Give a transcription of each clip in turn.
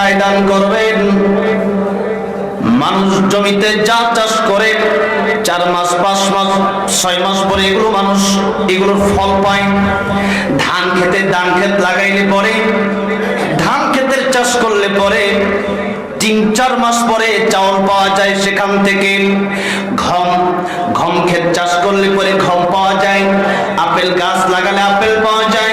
তোমাদেরকে দান করবেন। মানুষ জমিতে যা চাষ করে, চার মাস, পাঁচ মাস, ছয় মাস পরে এগুলো মানুষ এগুলোর ফল পায়। ধান খেতে ধান ক্ষেত লাগাইলে পরে, ধান ক্ষেতের চাষ করলে পরে তিন, চার মাস পরে চাউল পাওয়া যায় সেখান থেকে। ঘম ঘম ক্ষেত চাষ করলে পরে ঘম পাওয়া যায়। আপেল গাছ লাগালে আপেল পাওয়া যায়।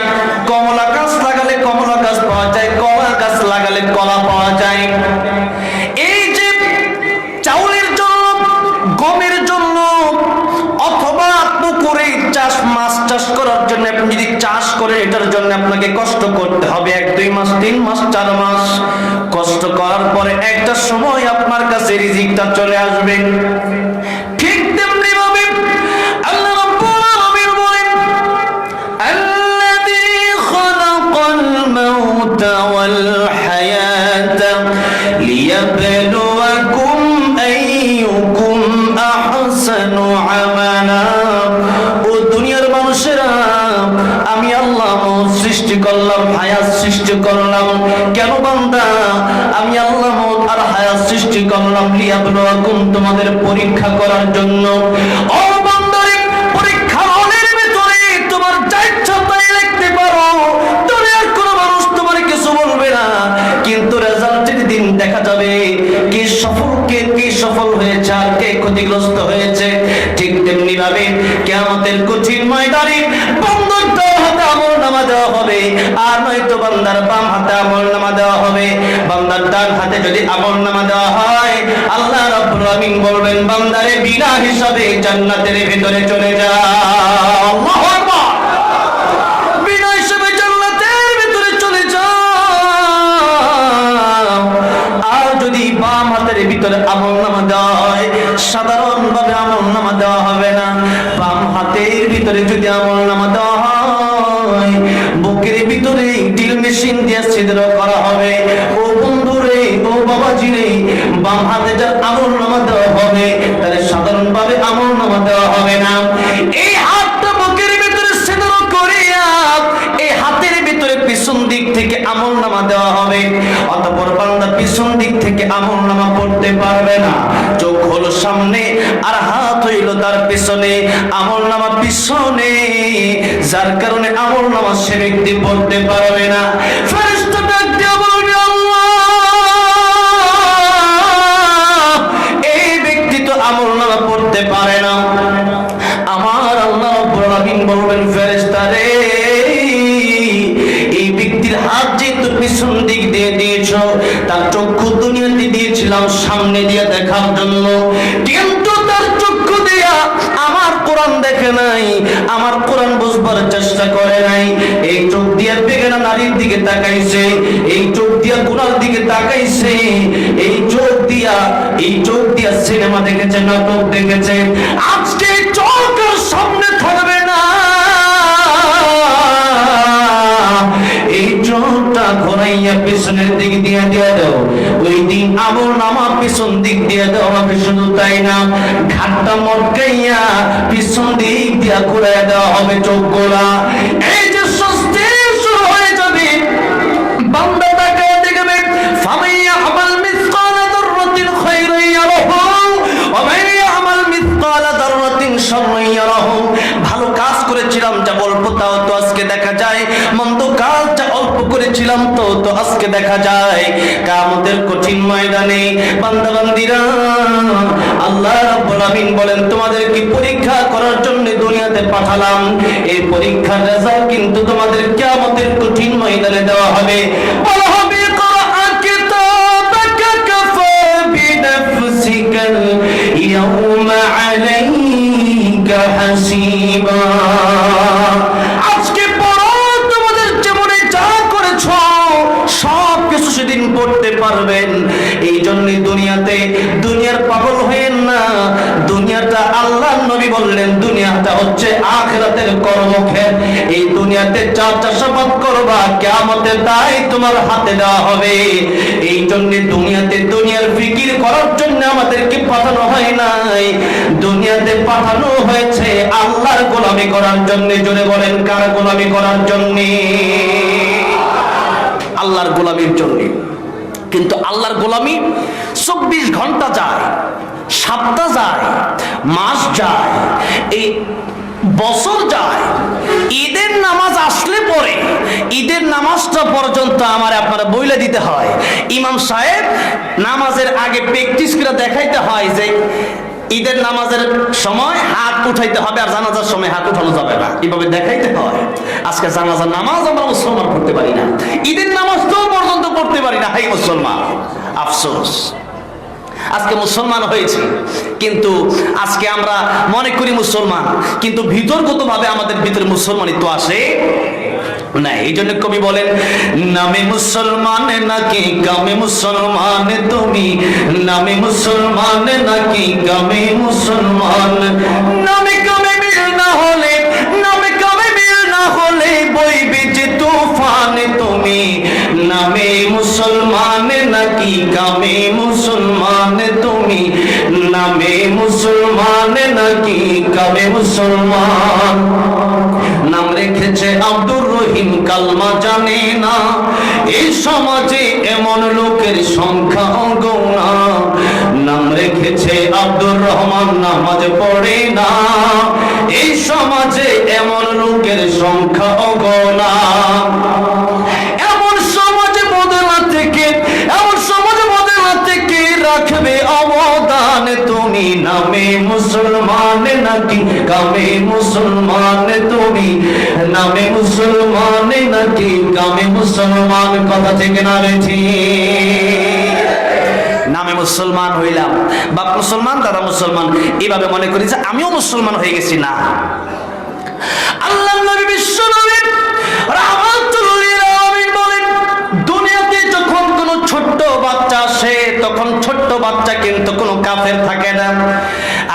চার মাস কষ্ট করার পরে একটা সময় আপনার কাছে রিজিকটা চলে আসবে। কেন বান্দা? আমি আল্লাহ আর হায়াত সৃষ্টি করলাম তোমাদের পরীক্ষা করার জন্য। ও ক্ষতিগ্রস্ত হয়েছে, ঠিক তেমনি ভাবে কেয়ামতের কঠিন ময়দানে বন্ধুর ডান হাতে আমল নামা দেওয়া হবে আর নয়তো বান্দার বাম হাতে আমল নামা দেওয়া হবে। বান্দার ডান হাতে যদি আমল নামা দেওয়া হয় আল্লাহ রাব্বুল আমিন বলবেন বান্দারে বিনা হিসাবে জান্নাতের ভিতরে চলে আল্লাহু আকবার। জান্নাতের ভিতরে চলে যাও আর যদি বাম হাতের ভিতরে আমল নামা দেওয়া হয় সাধারণ ভাবে আমল নামা দেওয়া হবে না। বাম হাতের ভিতরে যদি আমল নামা দেওয়া বুকের ভিতরে ড্রিল মেশিন দিয়ে ছিদ্র করা হবে। ও বন্ধুরে, ও বাবাজি রে বাম হাতে যার আমল নামা দেওয়া হবে তাহলে সাধারণ ভাবে আমল নামা দেওয়া হবে না। এই হাতটা বুকের ভিতরে ছিদ্র করিয়া, এই হাতের ভিতরে পিছন দিক থেকে আমল নামা দেওয়া হবে। অতঃপর বান্দা পিছন দিক থেকে আমল নামা পড়তে পারবে না। চোখ হলো সামনে হইল তার পিছনে, আমল নামা পিছনে। যার কারণে আমল নামা সে ব্যক্তি পড়তে পারবে না। এই ব্যক্তি তো আমল নামা পড়তে পারে না। পিছন দিক দিয়ে দিয়েছ, তার চক্ষু দুনিয়াতে দিয়েছিলাম, সামনে দিয়ে দেখার জন্য। দেখে নাই, আমার কোরআন বুঝবার চেষ্টা করে নাই। এই চোখ দিয়া না নারীর দিকে তাকাইছে, এই চোখ দিয়া গুনার দিকে তাকাইছে, এই চোখ দিয়া এই চোখ দিয়া সিনেমা দেখেছে, নাটক দেখেছে। আজকে চোখটা পেছনের দিক দিয়ে দিয়ে দাও। ওই দিন আমল নামা পিছন দিক দিয়ে দাও হবে শুধু তাই না, ঘাটটা মটকাইয়া পিছন দিক দিয়া ঘুরাই দেওয়া হবে চোখ গোলা। এই দেখা যায় কামতের কঠিন ময়দানে বান্দা বান্দিরা আল্লাহ রাব্বুল আমিন বলেন তোমাদের কি পরীক্ষা করার জন্য দুনিয়াতে পাঠালাম এই পরীক্ষার রেজাল্ট কিন্তু তোমাদের কিয়ামতের কঠিন ময়দানে দেওয়া হবে বলা হবে قرأ كتابك كفى بنفسك اليوم عليك حسيبا আল্লাহ নবী বললেন, দুনিয়াটা হচ্ছে আখরাতের কর্মক্ষেত্র এই দুনিয়াতে চার চাষাবাদ করবা কেমতে তাই তোমার হাতে দেওয়া হবে। এই জন্য দুনিয়াতে দুনিয়ার ফিকির করার জন্য আমাদেরকে পাঠানো হয় নাই। দুনিয়াতে পাঠানো হয়েছে আল্লাহর গোলামি করার জন্য। জোরে বলেন, কার গোলামি করার জন্য? আল্লাহর গোলামির জন্য। কিন্তু আল্লাহর গোলামি চব্বিশ ঘণ্টা যায়। সপ্তাহ যায়, মাস যায়, এই বছর যায়, ঈদের নামাজ আসলে পরে, ঈদের নামাজটা পর্যন্ত আমার আপনারা বইলে দিতে হয়। ইমাম সাহেব নামাজের আগে প্র্যাকটিস করে দেখাইতে হয় যে ঈদের নামাজের সময় হাত উঠাইতে হবে আর জানাজার সময় হাত উঠানো যাবে না। এভাবে দেখাইতে হয়। আজকে জানাজার নামাজ আমরা মুসলমান করতে পারি না। ঈদের নামাজ তো পর্যন্ত পড়তে পারি না। হাই মুসলমান, আফসোস। আজকে মুসলমান হয়েছে। কিন্তু আজকে আমরা মনে করি মুসলমান, কিন্তু ভিতরগত ভাবে আমাদের ভিতরে মুসলমানিত্ব আসে না এই জন্য কবি বলেন, নামে মুসলমান নাকি কামে মুসলমান তুমি? নামে মুসলমান নাকি কামে মুসলমান? নামে কামে মিল না হলে, নামে কামে মিল না হলে বইবে যে তুফান তুমি নামে মুসলমান নাকি কামে মুসলমান তুমি? নামে মুসলমান নাকি কামে মুসলমান? নাম রেখেছে আব্দুর রহিম, কালমা জানে না। এই সমাজে এমন লোকের সংখ্যা গৌনা নাম রেখেছে আব্দুর রহমান, নামাজ পড়ে না। এই সমাজে এমন লোকের সংখ্যা অগণা নামে মুসলমান নাকি? কামে মুসলমান তুমি? নামে মুসলমান নাকি? কামে মুসলমান কথা থেকে না রেছি নামে মুসলমান হইলাম। বাপ মুসলমান, দাদা মুসলমান। এইভাবে মনে করি যে আমিও মুসলমান হয়ে গেছি না আল্লাহ নবী বিশ্ব নবী রাহমাতুল লিল আলামিন বলেন দুনিয়াতে যখন কোনো ছোট্ট বাচ্চা আসে তখন ছোট্ট বাচ্চা কিন্তু কোনো কাফের থাকে না।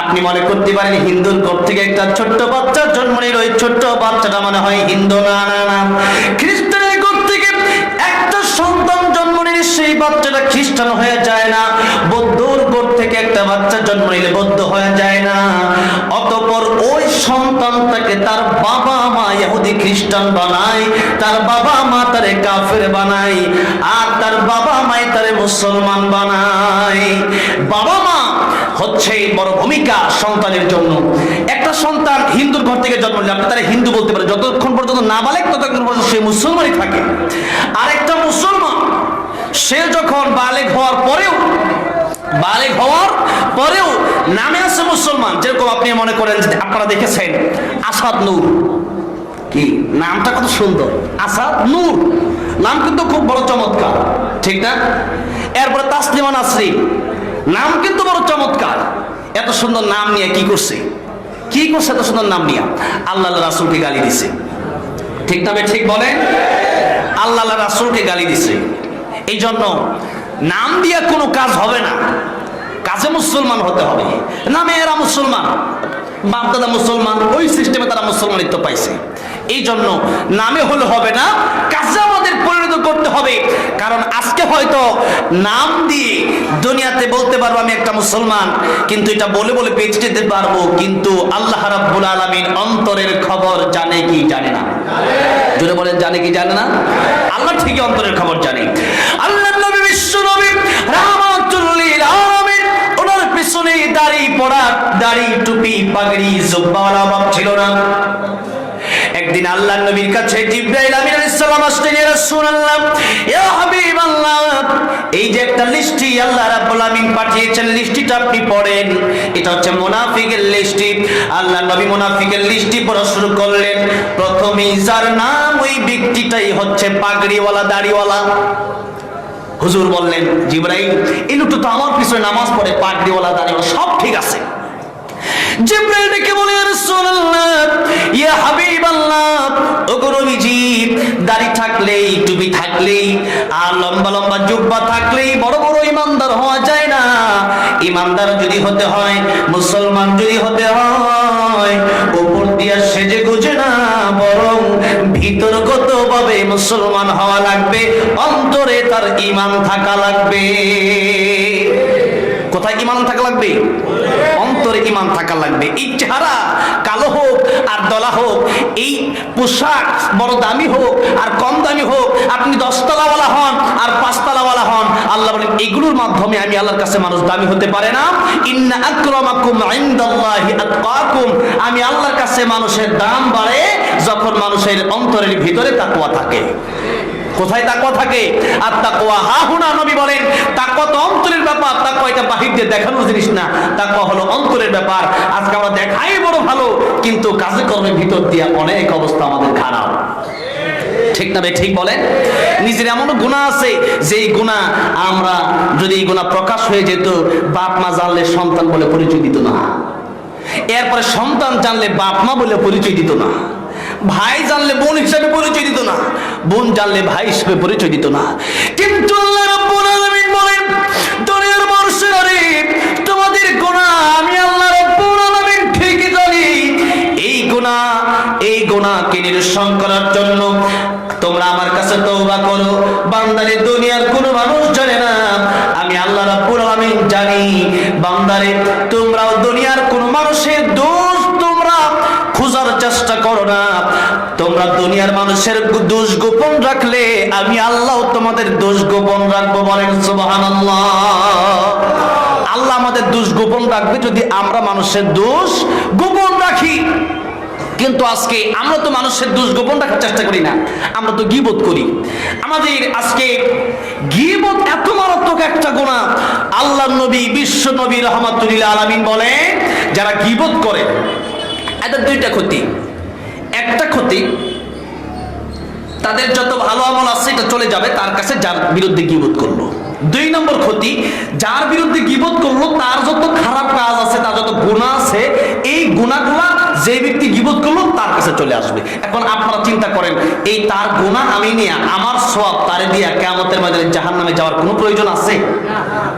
আপনি মনে করতে পারেন হিন্দুর ঘর থেকে একটা ছোট্ট বাচ্চা জন্ম নিল। ওই ছোট্ট বাচ্চাটা মনে হয় হিন্দু। না না না। খ্রিস্টানের ঘর থেকে একটা সন্তান জন্ম নিলে সেই বাচ্চাটা খ্রিস্টান হয়ে যায় না। বৌদ্ধর ঘর থেকে একটা বাচ্চা জন্ম নিলে বৌদ্ধ হয়ে যায় না। অতপর ওই সন্তানটাকে তার বাবা ইহুদি খ্রিস্টান বানায় তার বাবা মা তারে কাফের বানায় আর তার বাবা মাই তারে মুসলমান বানায় বাবা মা হচ্ছে বড় ভূমিকা সন্তানের জন্য। একটা সন্তান হিন্দুর ঘর থেকে জন্ম নিলে, আপনি তারা হিন্দু বলতে পারে যতক্ষণ পর্যন্ত না বলে ততক্ষণ পর্যন্ত সে মুসলমানই থাকে। আর একটা মুসলমান, সে যখন বালেক হওয়ার পরেও, বালেক হওয়ার পরেও নামে আছে মুসলমান। যেরকম আপনি মনে করেন যে আপনারা দেখেছেন, আসাদ নূর। কি? নামটা কত সুন্দর। আসাদ নূর। নাম কিন্তু খুব বড় চমৎকার। ঠিক না? এরপরে তাসলিমা নাসরিন নাম কিন্তু বড় চমৎকার। এত সুন্দর নাম নিয়ে কি করছে? কি করছে এত সুন্দর নাম নিয়ে? আল্লাহ রাসুলকে গালি দিছে। ঠিক ভাই? ঠিক বলেন? আল্লাহ রাসুলকে গালি দিছে। এই জন্য নাম দিয়ে কোনো কাজ হবে না। কাজে মুসলমান হতে হবে। নামে এরা মুসলমান। বাপদাদা মুসলমান। ওই সিস্টেমে তারা মুসলমানিত্ব পাইছে। এই জন্য নামে হলে হবে না, কাজে আমাদের পরিণত করতে হবে। কারণ আজকে হয়তো নাম দিয়ে দুনিয়াতে বলতে পারব আমি একটা মুসলমান, কিন্তু এটা বলে বলে পেঁচে যেতে পারব, কিন্তু আল্লাহ রাব্বুল আলামিন অন্তরের খবর জানে কি জানে না। জুড়ে বলেন, জানে কি জানে না? আল্লাহ ঠিকই অন্তরের খবর জানে। আল্লাহ নবী বিশ্ব নবী রাহমাতুল লিল আলামিন, ওনার পিছনে দাড়ি পড়া, দাড়ি টুপি, পাগড়ি জুব্বাওয়ালা অভাব ছিল না। একদিন আল্লাহ নবীর কাছে জিব্রাইল আমিন আলাইহিস সালাম আসলেন রাসূলুল্লাহ, ইয়া হাবিবাল্লাহ, এই যে একটা লিস্টি আল্লাহ রাব্বুল আমিন পাঠিয়েছেন, লিস্টিটা আপনি পড়েন। এটা হচ্ছে মুনাফিকের লিস্টি। আল্লাহ নবী মুনাফিকের লিস্টি পড়া শুরু করলেন। যার নাম ওই ব্যক্তিটাই হচ্ছে পাগড়িওয়ালা, দাড়িওয়ালা। হুজুর বললেন, জিব্রাইল, এই লোকটা তো আমার পিছনে নামাজ পড়ে, পাগড়িওয়ালা, দাড়িওয়ালা, সব ঠিক আছে। জিব্রাইল ডেকে বলে রাসূলুল্লাহ, ইয়া হাবিবাল্লাহ, ওগো নবীজি, দাড়ি থাকলেই টুপি থাকলেই আর লম্বা লম্বা জুব্বা থাকলেই বড় বড় ইমানদার হওয়া যায় না। ইমানদার যদি হতে হয়, মুসলমান যদি হতে হয় উপর দিয়া সেজে গুজে না, বরং ভিতরগত মুসলমান হওয়া লাগবে, অন্তরে তার ইমান থাকা লাগবে। কোথায় ইমান থাকা লাগবে? অন্তরে ইমান থাকা লাগবে। এই চেহারা কালো হোক আর দলা হোক, এই পোশাক বড় দামি হোক আর কম দামি হোক, আপনি দশতলাওয়ালা হন আর পাঁচতলাওয়ালা হন, আল্লাহ বলেন, এগুলোর মাধ্যমে আমি আল্লাহর কাছে মানুষ দামি হতে পারে না। আমি আল্লাহর কাছে মানুষের দাম বাড়ে যখন মানুষের অন্তরের ভিতরে তাকওয়া থাকে। কোথায় তাকওয়া থাকে? আর তাকওয়া, হা হুনা নবী বলেন, তাকওয়া তো অন্তরের ব্যাপার, তাকওয়া এটা বাহির দিয়ে দেখানোর জিনিস না। তাকওয়া হলো অন্তরের ব্যাপার। আজকে আমরা দেখাই বড় ভালো, কিন্তু কাজে কর্মের ভিতর দিয়ে অনেক অবস্থা আমাদের খারাপ। ঠিক না ঠিক বলেন? নিজের এমন গুণা আছে, যেই গুণা আমরা যদি এই গুণা প্রকাশ হয়ে যেত, বাপ মা জানলে সন্তান বলে পরিচয় দিত না। এরপরে সন্তান জানলে বাপ মা বলে পরিচয় দিত না। ভাই জানলে বোন হিসাবে পরিচয় দিত না, বোন জানলে ভাই হিসেবে পরিচয় দিত না। কিন্তু এই গুনাহ নিরসন করার জন্য তোমরা আমার কাছে তওবা করো। বান্দারে, দুনিয়ার কোনো মানুষ জানে না, আমি আল্লাহ রাব্বুল আলামিন জানি। বান্দারে, তোমরাও দুনিয়ার কোনো মানুষের দোষ তোমরা খোঁজার চেষ্টা করো না তোমরা দুনিয়ার মানুষের দোষ গোপন রাখলে, আমি আল্লাহ তোমাদের দোষ গোপন রাখব বলেন সুবহানাল্লাহ। আল্লাহ আমাদের দোষ গোপন রাখবে যদি আমরা মানুষের দোষ গোপন রাখি। কিন্তু আজকে আমরা তো মানুষের দোষ গোপন রাখার চেষ্টা করি না, আমরা তো গিবত করি। আমাদের আজকে গিবত এত মারাত্মক একটা গোনা আল্লাহ নবী, বিশ্ব নবী রহমাতুল্লাহ আলামিন বলে যারা গিবত করে এটা দুইটা ক্ষতি। একটা ক্ষতি, তাদের যত ভালো আমল আছে এটা চলে যাবে, তার কাছে যার বিরুদ্ধে গিবত করল। দুই নম্বর ক্ষতি, যার বিরুদ্ধে গিবত করল, তার যত খারাপ কাজ আছে, তার যত গুণা আছে, এই গুণাগুলা যে ব্যক্তি গিবোধ করল, তার কাছে চলে আসবে। এখন আপনারা চিন্তা করেন, এই তার গুণা আমি নিয়ে, আমার সব তারে দিয়া কেমতের মাঝে জাহান নামে যাওয়ার কোনো প্রয়োজন আছে?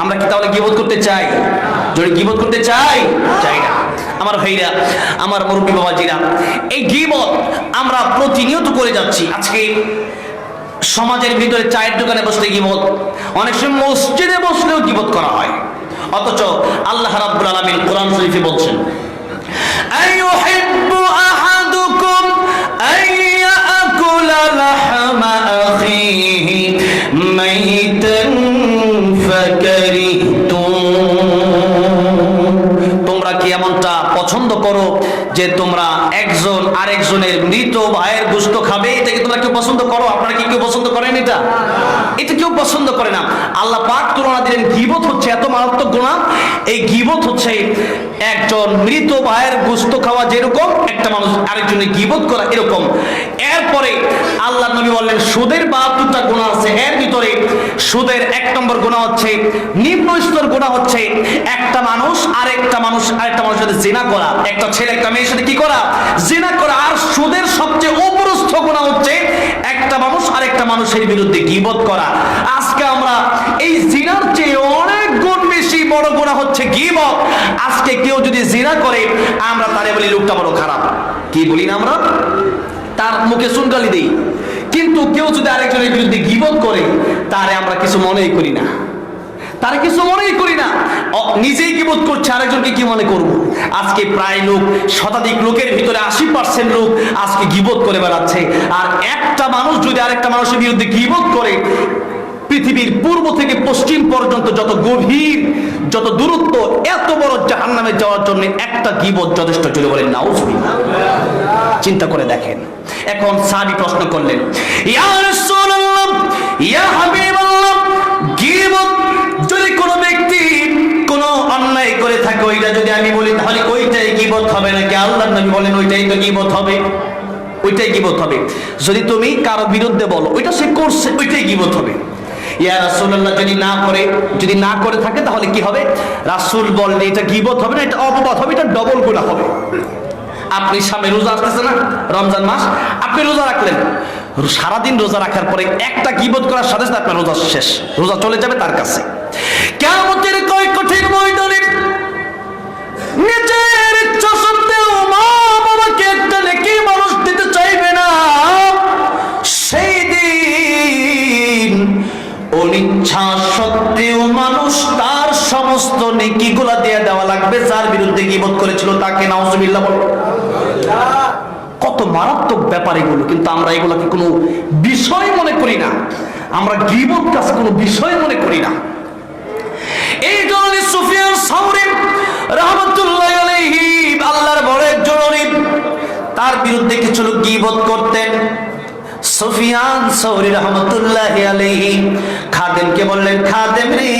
আমরা কি তাহলে গিবোধ করতে চাই? যদি গিবোধ করতে চাই চাই না। আমার ভাইরা, আমার মুরব্বী বাবাজিরা, এই গিবত আমরা প্রতিনিয়ত করে যাচ্ছি। আজকে সমাজের ভিতরে চায়ের দোকানে বসলে গিবত, অনেক সময় মসজিদে বসলেও গিবত করা হয়। অথচ আল্লাহ রাব্বুল আলামিন কোরআন শরীফে বলছেন আইউহিব্বু আহাদুকুম আইয়াকুলা লাহমা আখিহি মাইতান ফাকারিহ। পছন্দ করো যে তোমরা একজন আরেকজনের মৃত ভাইয়ের গুস্ত খাবে এটা কি তোমরা কেউ পছন্দ করো? আপনারা কি কেউ পছন্দ করেন এটা? এটা কেউ পছন্দ করে না। আল্লাহ পাক তুলনা দিলেন, গিবত হচ্ছে এত মারাত্মক গুণা এই গিবত হচ্ছে একজন মৃত ভাইয়ের গোস্ত খাওয়া যেরকম, একটা মানুষ আরেকজনের গিবত করা এরকম। এরপরে আল্লাহ নবী বললেন, সুদের বাহাত্তরটা গুণা আছে, এর ভিতরে সুদের এক নম্বর গুণা হচ্ছে, নিম্ন স্তর গুণা হচ্ছে, একটা মানুষ আরেকটা মানুষ আরেকটা মানুষের সাথে জিনা করা। একটা ছেলে, একটা মেয়ের সাথে কি করা? জিনা করা। আর সুদের সবচেয়ে উপরস্থ গুণা হচ্ছে, একটা মানুষ আরেকটা মানুষের বিরুদ্ধে গিবত করা। আজকে আমরা এই জিনার চেয়ে অনেক গুণ বেশি বড় গুণা হচ্ছে গিবত। আজকে কেউ যদি জিনা করে, আমরা তারে বলি লোকটা বড় খারাপ। কি বলি না আমরা? তার মুখে সুনকালি দিই। কিন্তু কেউ যদি আরেকজনের বিরুদ্ধে গিবত করে, তারে আমরা কিছু মনেই করি না। তারা কিছু মনেই করি না। নিজেই কি বোধ করছে, আরেকজনকে কি মনে করব? আজকে প্রায় লোক, শতাধিক লোকের ভিতরে আশি পার্সেন্ট লোক আজকে গিবোধ করে বেড়াচ্ছে। আর একটা মানুষ যদি আরেকটা মানুষের বিরুদ্ধে গিবোধ করে, পৃথিবীর পূর্ব থেকে পশ্চিম পর্যন্ত যত গভীর, যত দূরত্ব, এত বড় জাহান্নামে যাওয়ার জন্য একটা গিবোধ যথেষ্ট চলে বলেন নাউজুবিল্লাহ। চিন্তা করে দেখেন। এখন সাহাবী প্রশ্ন করলেন, ইয়া রাসূলুল্লাহ, ইয়া হাবিবাল্লাহ আমি বলি, তাহলে ওইটাই গীবত হবে নাকি? আল্লাহর নবী বলেন, ওইটাই তো গীবত হবে। ওইটাই গীবত হবে। যদি তুমি কারও বিরুদ্ধে বলো, ওইটা সে করছে, ওইটাই হবে। ইয়া রাসূলুল্লাহ, যদি না করে, যদি না করে থাকে, তাহলে কি হবে? রাসূল এটা হবে না, এটা অপবাদ হবে, এটা ডবল গুনাহ হবে। আপনি সামনে রোজা আসতেছে না? রমজান মাস? আপনি রোজা রাখলেন। সারাদিন রোজা রাখার পরে একটা গিবত করার সাথে সাথে আপনার রোজা শেষ। রোজা চলে যাবে তার কাছে। কেমতের নিজের ইচ্ছা সত্ত্বেও মা বাবাকে একটা মানুষ দিতে চাইবে না? সেই দিন অনিচ্ছা সত্ত্বেও মানুষ তার সমস্ত দিয়ে দেওয়া লাগবে, যার বিরুদ্ধে করেছিল তাকে বল। কত মারাত্মক ব্যাপার এগুলো, কিন্তু আমরা এগুলাকে কোনো বিষয় মনে করি না। আমরা গিবত কাজ কোনো বিষয় মনে করি না। এই কারণে সুফিয়ান রহমতুল্লাহ আল্লাহর বড় একজন তার বিরুদ্ধে কিছু লোক গীবত করতেন সুফিয়ান সৌরি রহমতুল্লাহ আলাইহি, খাদেমকে বললেন, খাদেম রে,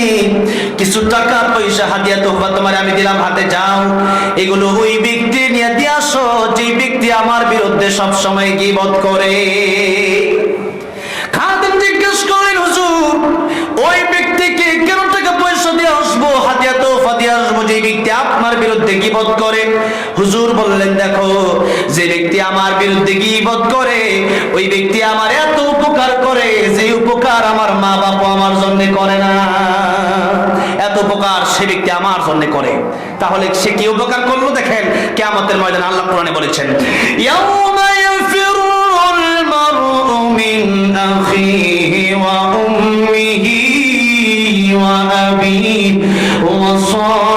কিছু টাকা, পয়সা হাতিয়া তোহবা তোমার আমি দিলাম, হাতে যাও। এগুলো ওই ব্যক্তি নিয়ে দিয়ে আসো যে ব্যক্তি আমার বিরুদ্ধে সব সময় গীবত করে। গিবত করে হুজুর বললেন দেখো যে ব্যক্তি আমার বিরুদ্ধে গিবত করে ওই ব্যক্তি আমার এত উপকার করে যে উপকার আমার মা বাবা আমার জন্য করে না এত উপকার সে ব্যক্তি আমার জন্য করে তাহলে সে কি উপকার করলো দেখেন কেয়ামতের ময়দানে আল্লাহ কোরআনে বলেছেন ইয়াউমা ইয়াফিরুল المرء من أخيه وأمه وأبيه وصاحبته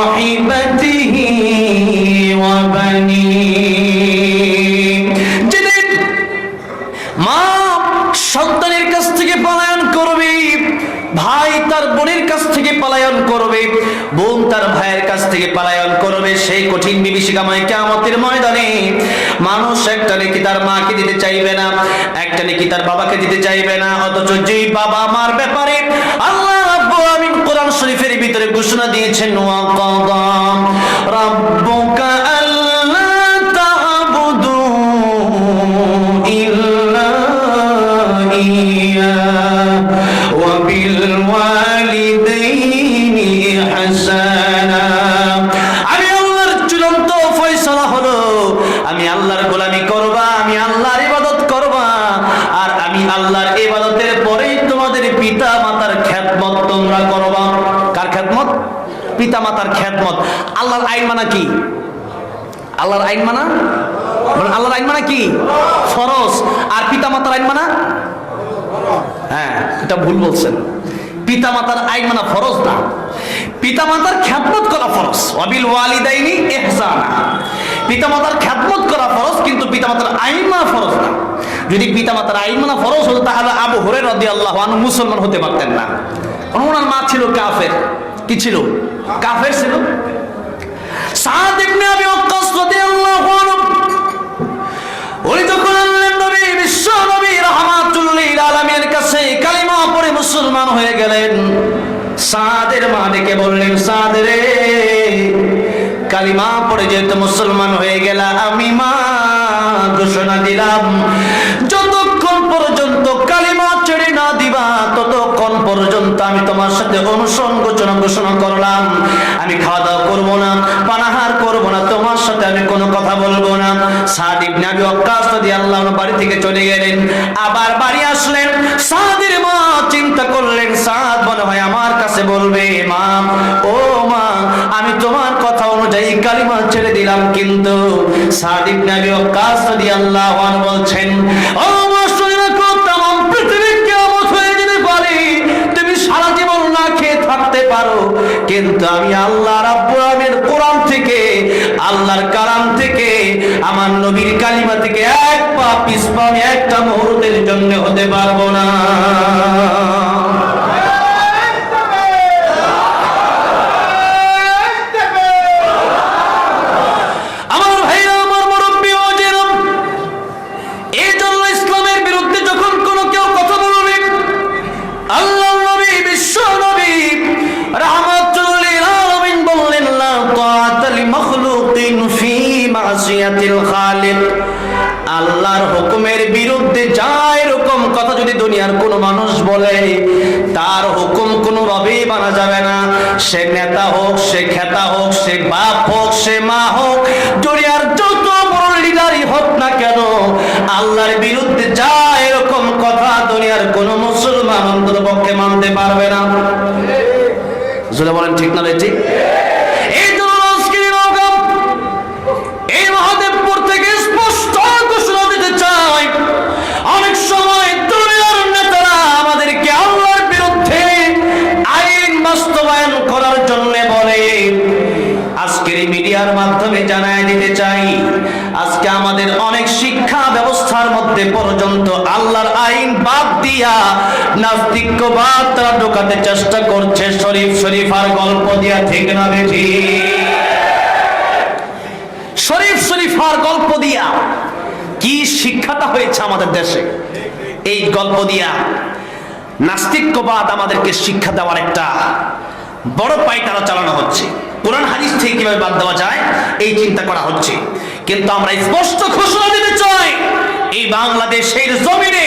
করবে বোন তার ভাইয়ের কাছ থেকে পালায়ন করবে। সেই কঠিন বিভীষিকাময় কেমতের ময়দানে মানুষ একটা নাকি তার মাকে দিতে চাইবে না, একটা নাকি তার বাবাকে দিতে চাইবে না, অথচ যে বাবা মার ব্যাপারে আল্লাহ রাব্বুল আমিন কোরআন শরীফের ভিতরে ঘোষণা দিয়েছেন, ওয়া কাদা রাব্বুকা মানা কি? আল্লাহর আইন মানা? আল্লাহর আইন মানা কি? ফরজ। আর পিতা মাতার আইন মানা? হ্যাঁ এটা ভুল বলছেন। পিতা মাতার আইন মানা ফরজ না। পিতা মাতার খ্যাতমত করা ফরজ। অবিল ওয়ালিদাইনি ইহসানা। পিতা মাতার খ্যাতমত করা ফরজ, কিন্তু পিতা মাতার আইন মানা ফরজ না। যদি পিতা মাতার আইন মানা ফরজ হতো, তাহলে আবু হুরে রদি আল্লাহ মুসলমান হতে পারতেন না। ওনার মা ছিল কাফের। কি ছিল? কাফের ছিল? কালিমা পড়ে মুসলমান হয়ে গেলেন। সাদের মা ডেকে বললেন, সাদ কালিমা পড়ে যেহেতু মুসলমান হয়ে গেল আমি মা ঘোষণা দিলাম, যতক্ষণ পর্যন্ত কালিমা ছেড়ে না দিবা, ততক্ষণ পর্যন্ত আমি তোমার সাথে অনুসরণ ঘোষণা ঘোষণা করলাম। আমি খাওয়া দাওয়া করব না তোমার সাথে আমি কোনো কথা বলব না। সাদ ইবনে আবি ওয়াক্কাস রাদিয়াল্লাহু আনহু বাড়ি থেকে চলে গেলেন। আবার বাড়ি আসলেন। সাদের মা চিন্তা করলেন, সাদ মনে হয় আমার কাছে বলবে, মা, ও মা, আমি তোমার কথা অনুযায়ী কালিমা ছেড়ে দিলাম কিন্তু। সাদ ইবনে আবি ওয়াক্কাস রাদিয়াল্লাহু আনহু বলছেন, ও কিন্তু আমি আল্লাহ রাব্বুল আলামিনের কোরআন আল্লাহর কালাম থেকে, আমার নবীর কালিমা থেকে এক পা আমি একটা মুহূর্তের জন্য হতে পারব না। নাস্তিক্যবাদ তারা ঢোকাতে চেষ্টা করছে। শরীফ শরীফ আর গল্প দিয়া ঠিক না বেঠি শরীফ শরীফ আর গল্প দিয়া কি শিক্ষাটা হয়েছে আমাদের দেশে? এই গল্প দিয়া আমাদেরকে শিক্ষা দেওয়ার একটা বড় পাইতারা চালানো হচ্ছে। কোরআন হাদিস থেকে কীভাবে বাদ দেওয়া যায়, এই চিন্তা করা হচ্ছে। কিন্তু আমরা স্পষ্ট ঘোষণা দিতে চাই, এই বাংলাদেশের জমিনে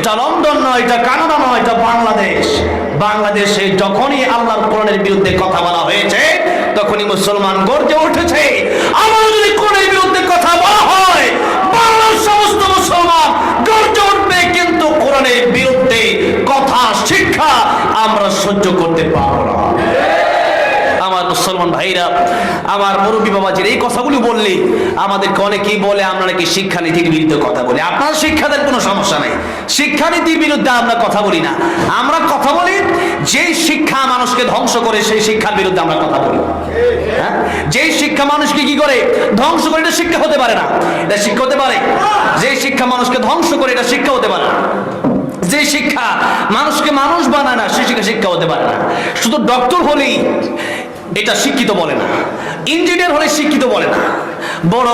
এটা লন্ডন নয়, এটা কানাডা নয়, এটা বাংলাদেশ। বাংলাদেশে যখনই আল্লাহর কোরআনের বিরুদ্ধে কথা বলা হয়েছে, তখনই মুসলমান গর্জে উঠেছে। আমার যদি কোরআনের বিরুদ্ধে কথা বলা হয়, বাংলার সমস্ত মুসলমান গর্জে উঠবে, কিন্তু কোরআনের বিরুদ্ধে কথা, শিক্ষা আমরা সহ্য করতে পারব না। মুসলমান ভাইরা, আমার মুরব্বী বাবাজির এই কথাগুলি বললে আমাদেরকে অনেকেই বলে, আমরা নাকি শিক্ষানীতির বিরুদ্ধে কথা বলি। আপনার শিক্ষাদের কোনো সমস্যা নেই। শিক্ষানীতির বিরুদ্ধে আমরা কথা বলি না। আমরা কথা বলি, যেই শিক্ষা মানুষকে ধ্বংস করে, সেই শিক্ষার বিরুদ্ধে আমরা কথা বলি। হ্যাঁ? যেই শিক্ষা মানুষকে কি করে ধ্বংস করে, এটা শিক্ষা হতে পারে না। এটা শিক্ষা হতে পারে। যে শিক্ষা মানুষকে ধ্বংস করে, এটা শিক্ষা হতে পারে যে শিক্ষা মানুষকে মানুষ বানায় না সে শিক্ষা শিক্ষা হতে পারে না। শুধু ডক্টর হলেই এটা শিক্ষিত বলে না। ইঞ্জিনিয়ার হলে শিক্ষিত বলে না। বড়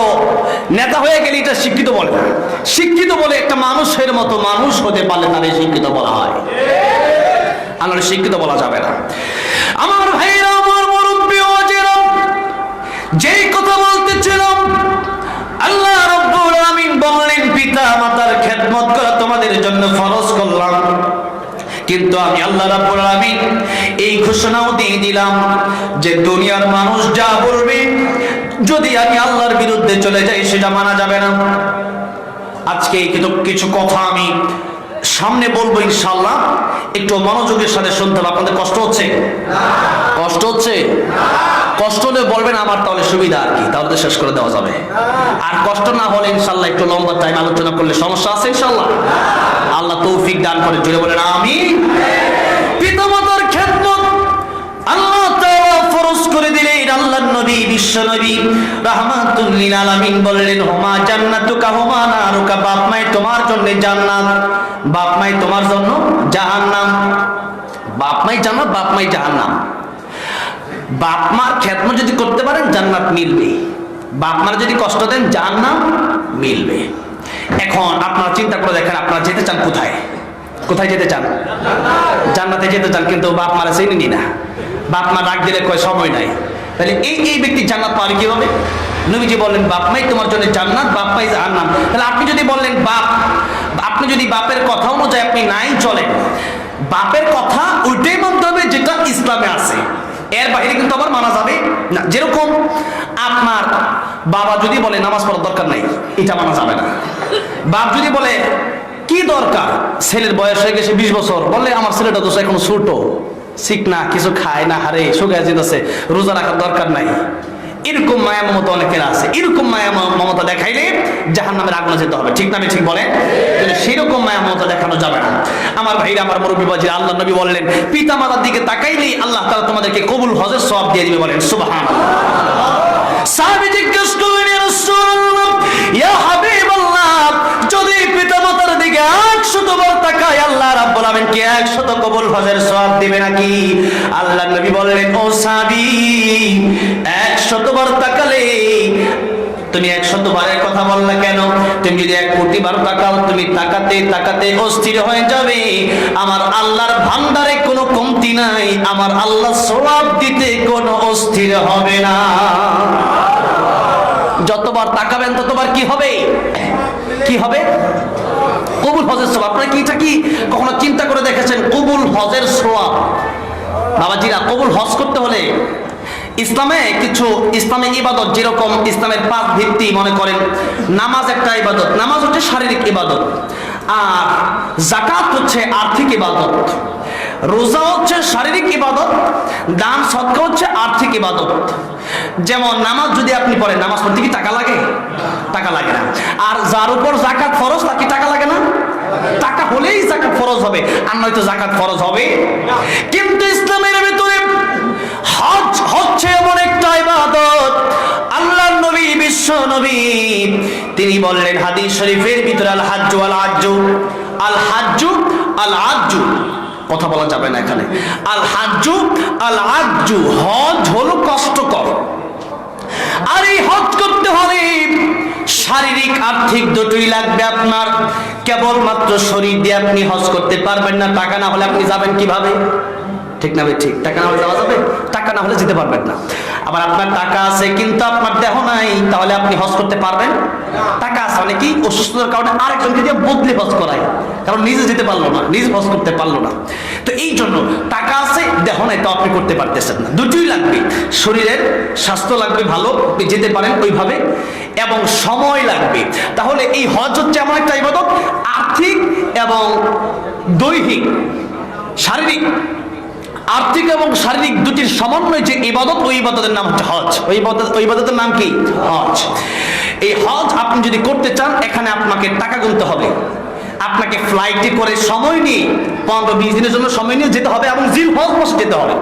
নেতা হয়ে গেলে এটা শিক্ষিত বলে না। শিক্ষিত বলে একটা মানুষের মতো মানুষ হতে পারলে তাদের শিক্ষিত বলা হয়। নাহলে শিক্ষিত বলা যাবে না। আমার ভাইরা আমার মুরব্বী ওয়াজেরা যেই কথা বলতেছিলাম, আল্লাহ রব্বুল আমিন বললেন পিতা মাতার খেদমত করা তোমাদের জন্য ফরজ করলাম। কিন্তু আমি আল্লাহ রাব্বুল আলামিন এই ঘোষণাও দিয়ে দিলাম যে দুনিয়ার মানুষ যা বলবে, যদি আমি আল্লাহর বিরুদ্ধে চলে যাই সেটা মানা যাবে না। আজকে কিন্তু কিছু কথা আমি সামনে বলব ইনশাল্লাহ একটু মনোযোগের সাথে শুনতে হবে, আপনাদের কষ্ট হচ্ছে? কষ্ট হচ্ছে? কষ্ট হলে বলবেন আমার তাহলে সুবিধা আর কি, তাহলে তো শেষ করে দেওয়া যাবে। আর কষ্ট না হলে ইনশাল্লাহ একটু লম্বা টাইম আলোচনা করলে সমস্যা আছে ইনশাল্লাহ আল্লাহ তৌফিক দান করে জুড়ে বলেন আমি পিতামাতার খেদমত, আল্লাহ ফরজ করে দিলেন আল্লাহর নবী, বিশ্ব নবী রাহমাতুল লিল আলামিন বললেন, হুমা জান্নাতুকা, হুমা নারুকা, বাপ মাই তোমার জন্য জান্নাত, বাপ মাই তোমার জন্য জাহান্নাম, বাপ মাই জান্নাত, বাপ মাই জাহান্নাম। বাপ মার খেদমত যদি করতে পারেন, জান্নাত মিলবে। বাপ মার যদি কষ্ট দেন, জাহান্নাম মিলবে। এখন আপনারা চিন্তা করে দেখেন, আপনারা যেতে চান কোথায়? কোথায় যেতে চান? জান্নাতে যেতে চান, কিন্তু বাপ মারা চেনেনি না। বাপ মা রাগ দিলে কয়, সময় নাই। তাহলে এই এই ব্যক্তি জান্নাত পাবে কীভাবে নবীজি বললেন, বাপ মাই, তোমার জন্য জান্নাত, বাপ মাই জাহান্নাম। তাহলে আপনি যদি বললেন, বাপ, আপনি যদি বাপের কথা অনুযায়ী আপনি নাই চলেন, বাপের কথা ওইটাই মানতে হবে যেটা ইসলামে আছে। এর বাইরে কিন্তু আবার মানা যাবে না। যেরকম আপনার বাবা যদি বলে, নামাজ পড়ার দরকার নাই, এটা মানা যাবে না। বাপ যদি বলে কি দরকার? ছেলের বয়স হয়ে গেছে বিশ বছর। বললে আমার ছেলেটা তো এখন ছোট। শিখ না, কিছু খায় না, হারে, শুকায় যেতেছে। রোজা রাখার দরকার নাই। এরকম মায়া মমতা অনেকের আছে। এরকম মায়া মমতা দেখাইলে জাহান নামের আগুনে যেতে হবে। ঠিক না ঠিক বলে সেরকম মায়া মমতা দেখানো যাবে না। আমার ভাইরা, আমার মুরব্বী বাজির, আল্লাহ নবী বললেন পিতা মাতার দিকে তাকাইলেই আল্লাহ তাআলা তোমাদেরকে কবুল হজের সব দিয়ে দিবে বলেন, সুবহানাল্লাহ। সাহাবী জিজ্ঞেস করলেন 100 বার তাকায়, আল্লাহ রাব্বুল আমিন কি 100 কবুল হজের সওয়াব দিবে নাকি? আল্লাহ নবী বললেন, ও সাহাবী 100 বার তাকালে তুমি একশত বারের কথা বললা কেন? তুমি যদি এক কোটি বার তাকাও, তুমি তাকাতে তাকাতে অস্থির হয়ে যাবে। আমার আল্লাহর ভান্ডারে কোনো কমতি নাই, আমার আল্লাহ সওয়াব দিতে কোনো অস্থির হবে না। যতবার তাকাবেন, ততবার কি হবে? কি হবে? কবুল হজের সোয়াব আপনারা কি, এটা কি? কখনো চিন্তা করে দেখেছেন? কবুল হজের সোয়াব বাবাজিরা, কবুল হজ করতে হলে ইসলামে কিছু ইসলামের ইবাদত, যেরকম ইসলামের পাঁচ ভিত্তি মনে করেন, নামাজ একটা ইবাদত, নামাজ হচ্ছে শারীরিক ইবাদত, আর জাকাত হচ্ছে আর্থিক ইবাদত। রোজা হচ্ছে শারীরিক ইবাদত, দান সৎকা হচ্ছে আর্থিক ইবাদত। যেমন নামাজ যদি আপনি পড়েন, নামাজ পড়তে কি টাকা লাগে? টাকা লাগে না। আর যার উপর জাকাত ফরজ, তার কি টাকা লাগে না? টাকা হলেই জাকাত ফরজ হবে, আর নয়তো জাকাত ফরজ হবে কিন্তু ইসলামের ভিতরে হজ হচ্ছে এমন একটা ইবাদত। আল্লাহ নবী, বিশ্ব নবী, তিনি বললেন হাদিস শরীফের ভিতরে আল হাজ্জু আল আজ্জু আল হাজ্জু আল আজ্জু কথা বলা যাবে না এখানে। আল হাজ্জু আল আজ্জু হজ হলো কষ্টকর। আর এই হজ করতে হলে শারীরিক, আর্থিক দুটোই লাগবে আপনার। কেবলমাত্র শরীর দিয়ে আপনি হজ করতে পারবেন না, টাকা না হলে আপনি যাবেন কীভাবে? ঠিক না ঠিক। টাকা না হলে যাওয়া যাবে? টাকা না হলে যেতে পারবেন না। আবার আপনার টাকা আছে কিন্তু আপনার দেহ নাই তাহলে আপনি হজ করতে পারবেন? টাকা আছে মানে কি? অসুস্থতার কারণে আরেকজনকে দিয়ে বদলে হজ করায়। কারণ নিজে যেতে পারল না নিজে হজ করতে পারল না। তো এই জন্য টাকা আছে দেহ নাই তাও আপনি করতে পারতেছেন না। দুটোই লাগবে। শরীরের স্বাস্থ্য লাগবে ভালো আপনি যেতে পারেন ওইভাবে এবং সময় লাগবে। তাহলে এই হজ হচ্ছে এমন একটা ইবাদত আর্থিক এবং দৈহিক শারীরিক। আর্থিক এবং শারীরিক দুটির সমন্বয় যে ইবাদত, ওই ইবাদতের নাম হচ্ছে হজ। ওই ওই ইবাদতের নাম কি? হজ। এই হজ আপনি যদি করতে চান, এখানে আপনাকে টাকা গুনতে হবে। আপনাকে ফ্লাইটে করে সময় নিয়ে, পনেরো বিশ দিনের জন্য সময় নিয়ে যেতে হবে এবং জিল হজ বসে যেতে হবে।